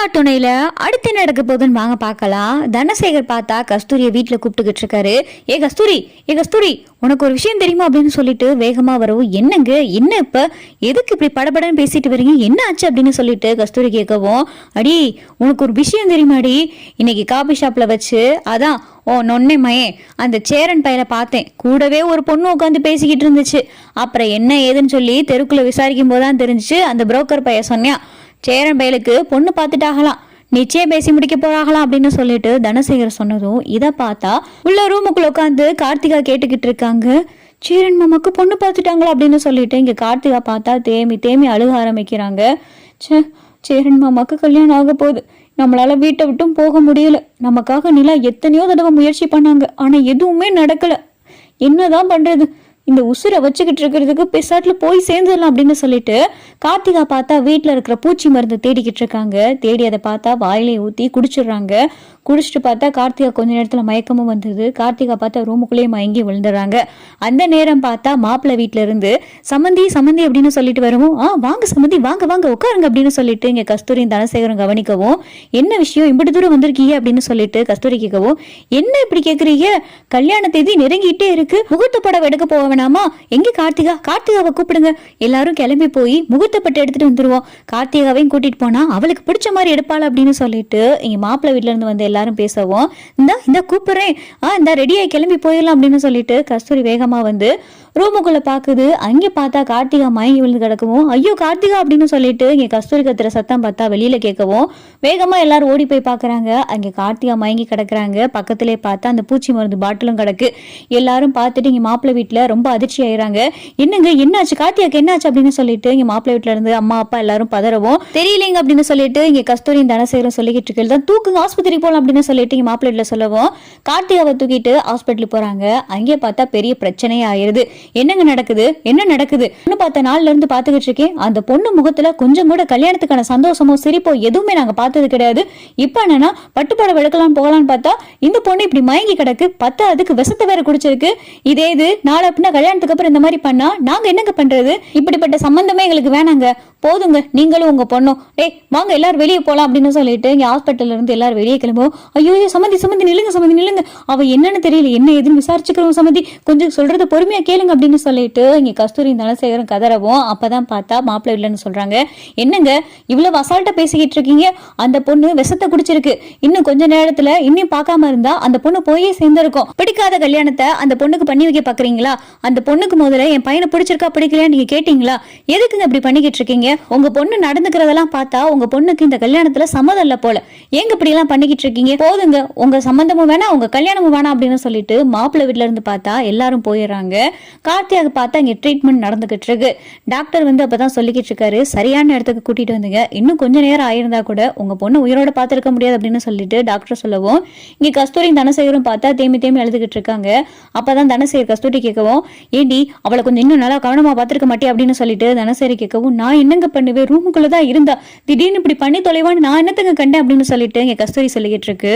துணையில அடுத்து என்ன நடக்க போகுதுன்னு வாங்க பார்க்கலாம். தனசேகர் பார்த்தா கஸ்தூரியை வீட்டில் கூப்பிட்டுக்கிட்டு இருக்காரு. ஏ கஸ்தூரி ஏ கஸ்தூரி உனக்கு ஒரு விஷயம் தெரியுமா? அப்படின்னு சொல்லிட்டு வேகமா வரவும் என்னங்க என்ன இப்போ? எதுக்கு இப்படி படபடன்னு பேசிட்டு வரீங்க? என்ன ஆச்சு? அப்படின்னு சொல்லிட்டு கஸ்தூரி கேட்கவும் அடி உனக்கு ஒரு விஷயம் தெரியுமாடி? இன்னைக்கு காபி ஷாப்ல வச்சு அதான் ஓ நொன்னே மயே அந்த சேரன் பையலை பார்த்தேன். கூடவே ஒரு பொண்ணு உட்காந்து பேசிக்கிட்டு இருந்துச்சு. அப்புறம் என்ன ஏதுன்னு சொல்லி தெருக்குள்ள விசாரிக்கும் போது தான் தெரிஞ்சுச்சு. அந்த புரோக்கர் பையன் சொன்னியா சேரன் பயலுக்கு பொண்ணு பார்த்துட்டாகலாம். நிச்சயம் பேசி முடிக்க போறாகலாம் அப்படின்னு சொல்லிட்டு தனசேகர் சொன்னதும் இதை பார்த்தா உள்ள ரூமுக்குள்ள உட்காந்து கார்த்திகா கேட்டுக்கிட்டு இருக்காங்க. சேரன் மாமாக்கு பொண்ணு பார்த்துட்டாங்களா அப்படின்னு சொல்லிட்டு இங்க கார்த்திகா பார்த்தா தேமி தேமி அழுக ஆரம்பிக்கிறாங்க. ச்சே சேரன் மாமாக்கு கல்யாணம் ஆக போகுது. நம்மளால வீட்டை விட்டும் போக முடியல. நமக்காக நிலா எத்தனையோ தடவை முயற்சி பண்ணாங்க. ஆனா எதுவுமே நடக்கல. என்னதான் பண்றது? இந்த உசுரை வச்சுக்கிட்டு இருக்கிறதுக்கு பிசாட்டில் போய் சேர்ந்துடலாம் அப்படின்னு சொல்லிட்டு கார்த்திகா பார்த்தா வீட்டில் இருக்கிற பூச்சி மருந்து தேடிக்கிட்டு இருக்காங்க. தேடி அதை பார்த்தா வாயிலே ஊற்றி குடிச்சிடுறாங்க. குடிச்சிட்டு பார்த்தா கார்த்திகா கொஞ்ச நேரத்தில் மயக்கமும் வந்தது. கார்த்திகா பார்த்தா ரூமுக்குள்ளேயே மயங்கி விழுந்துடுறாங்க. அந்த நேரம் பார்த்தா மாப்பிள்ளை வீட்டில இருந்து சம்மந்தி சம்மந்தி அப்படின்னு சொல்லிட்டு வரவும் ஆ வாங்க சம்மந்தி வாங்க வாங்க உட்காருங்க அப்படின்னு சொல்லிட்டு இங்கே கஸ்தூரியும் தனசேகரம் கவனிக்கவும் என்ன விஷயம்? இப்படி தூரம் வந்திருக்கீங்க? அப்படின்னு சொல்லிட்டு கஸ்தூரி கேட்கவும் என்ன இப்படி கேட்குறீங்க கல்யாண தேதி நெருங்கிட்டே இருக்கு. முகூர்த்த படம் எடுக்க போக வேணாமா? எங்க கார்த்திகா? கார்த்திகாவை கூப்பிடுங்க. எல்லாரும் கிளம்பி போய் முகூர்த்த பட்டு எடுத்துட்டு வந்துருவோம். கார்த்திகாவையும் கூட்டிட்டு போனா அவளுக்கு பிடிச்ச மாதிரி எடுப்பாள்? அப்படின்னு சொல்லிட்டு இங்க மாப்பிள்ளை வீட்டுல இருந்து வந்து எல்லாரும் பேசவும் இந்த இந்த கூப்பிடுறேன். ஆ இந்த ரெடியாகி கிளம்பி போயிடலாம் அப்படின்னு சொல்லிட்டு கஸ்தூரி வேகமா வந்து ரூமுக்குள்ள பாக்குது. அங்கே பார்த்தா கார்த்திகா மயங்கி விழுந்து கிடக்கவும் ஐயோ கார்த்திகா அப்படின்னு சொல்லிட்டு இங்க கஸ்தூரி கத்துற சத்தம் பார்த்தா வெளியில கேட்கவும் வேகமா எல்லாரும் ஓடி போய் பாக்குறாங்க. அங்க கார்த்திகா மயங்கி கிடக்குறாங்க. பக்கத்திலே பார்த்தா அந்த பூச்சி மருந்து பாட்டிலும் கிடக்கு. எல்லாரும் பார்த்துட்டு இங்க மாப்பிள்ளை வீட்டுல ரொம்ப அதிர்ச்சி ஆயிடுறாங்க என்னங்க என்னாச்சு? கார்த்திகாக்கு என்னாச்சு? அப்படின்னு சொல்லிட்டு இங்க மாப்பிள்ளை வீட்டுல இருந்து அம்மா அப்பா எல்லாரும் பதறவும் தெரியலைங்க அப்படின்னு சொல்லிட்டு இங்க கஸ்தூரி தனசேகரம் சொல்லிக்கிட்டு இருக்கல தூக்குங்க ஆஸ்பத்திரி போலாம் அப்படின்னு சொல்லிட்டு இங்க மாப்பிள்ளை வீட்டுல சொல்லவும் கார்த்திகாவை தூக்கிட்டு ஹாஸ்பிட்டலுக்கு போறாங்க. அங்கே பார்த்தா பெரிய பிரச்சனையே ஆயிருது என்னங்க நடக்குது? என்ன நடக்குது? பொண்ணு பார்த்த நாள்ல இருந்து பாத்துக்கிட்டு இருக்கேன். அந்த பொண்ணு முகத்துல கொஞ்சம் கூட கல்யாணத்துக்கான சந்தோஷமோ சிரிப்போ எதுவுமே நாங்க பார்த்தது கிடையாது. இப்ப என்னன்னா பட்டுப்பாட விளக்கலாம் போகலான்னு பார்த்தா இந்த பொண்ணு இப்படி மயங்கி கிடக்கு. பத்தா அதுக்கு விசத்தை வேற குடிச்சிருக்கு. இதே இது நாளை அப்படின்னா கல்யாணத்துக்கு அப்புறம் இந்த மாதிரி பண்ணா நாங்க என்னங்க பண்றது? இப்படிப்பட்ட சம்பந்தமே எங்களுக்கு வேணாங்க. போதுங்க நீங்களும் உங்க பொண்ணும். டேய் வாங்க எல்லாரும் வெளியே போலாம் அப்படின்னு சொல்லிட்டு இங்க ஹாஸ்பிட்டல்ல இருந்து எல்லாரும் வெளியே கிளம்புவோம். ஐயோ சமந்தி சமந்தி நில்லுங்க சமந்தி நில்லுங்க. அவ என்னன்னு தெரியல. என்ன ஏதுன்னு விசாரிச்சுக்கிறோம் சமந்தி. கொஞ்சம் சொல்றத பொறுமையா கேளுங்க அப்படின்னு சொல்லிட்டு இங்க கஸ்தூரி தனசேகரம் கதறவும் அப்பதான் பார்த்தா மாப்பிள்ளை இல்லைன்னு சொல்றாங்க. என்னங்க இவ்வளவு அசால்ட்டா பேசிக்கிட்டு இருக்கீங்க? அந்த பொண்ணு விஷத்தை குடிச்சிருக்கு. இன்னும் கொஞ்ச நேரத்துல இன்னும் பார்க்காம இருந்தா அந்த பொண்ணு போயே சேர்ந்திருக்கும். பிடிக்காத கல்யாணத்தை அந்த பொண்ணுக்கு பண்ணி வைக்க பாக்குறீங்களா? அந்த பொண்ணுக்கு முதல்ல என் பையனை பிடிச்சிருக்கா பிடிக்கலையா நீங்க கேட்டீங்களா? எதுக்குங்க இப்படி பண்ணிக்கிட்டு இருக்கீங்க? உங்க பொண்ணு நடந்துக்கிறதெல்லாம் பார்த்தா உங்க பொண்ணுக்கு இந்த கல்யாணத்துல சம்மதம் இல்ல போல. ஏங்க இப்படி எல்லாம் பண்ணிக்கிட்டு இருக்கீங்க? போதுங்க உங்க சம்மந்தமும் வேணாம் உங்க கல்யாணமும் வேணாம் அப்படின்னு சொல்லிட்டு மாப்பிள்ளை வீட்ல இருந்து பார்த்தா எல்லாரும் போயிடுறாங்க. கார்த்தியாக பார்த்தா அங்கே ட்ரீட்மெண்ட் நடந்துகிட்டு இருக்கு டாக்டர் வந்து அப்பதான் சொல்லிக்கிட்டு இருக்காரு சரியான இடத்துக்கு கூட்டிட்டு வந்துங்க. இன்னும் கொஞ்ச நேரம் ஆயிருந்தா கூட உங்க பொண்ணு உயிரோட பார்த்துருக்க முடியாது அப்படின்னு சொல்லிட்டு டாக்டர் சொல்லவும் இங்க கஸ்தூரி தனசேகரும் பார்த்தா தேமி தேமி எழுதுகிட்டு இருக்காங்க அப்பதான் தனசேகர் கஸ்தூரி கேட்கவும் ஏண்டி அவளை கொஞ்சம் இன்னும் நல்லா கவனமா பார்த்துருக்க மாட்டே அப்படின்னு சொல்லிட்டு தனசேரி கேட்கவும் நான் என்னங்க பண்ணுவேன்? ரூமுக்குள்ளதான் இருந்தா. திடீர்னு இப்படி பண்ணி தொலைவான்னு நான் என்னத்தங்க கண்டேன் அப்படின்னு சொல்லிட்டு இங்க கஸ்தூரி சொல்லிக்கிட்டு இருக்கு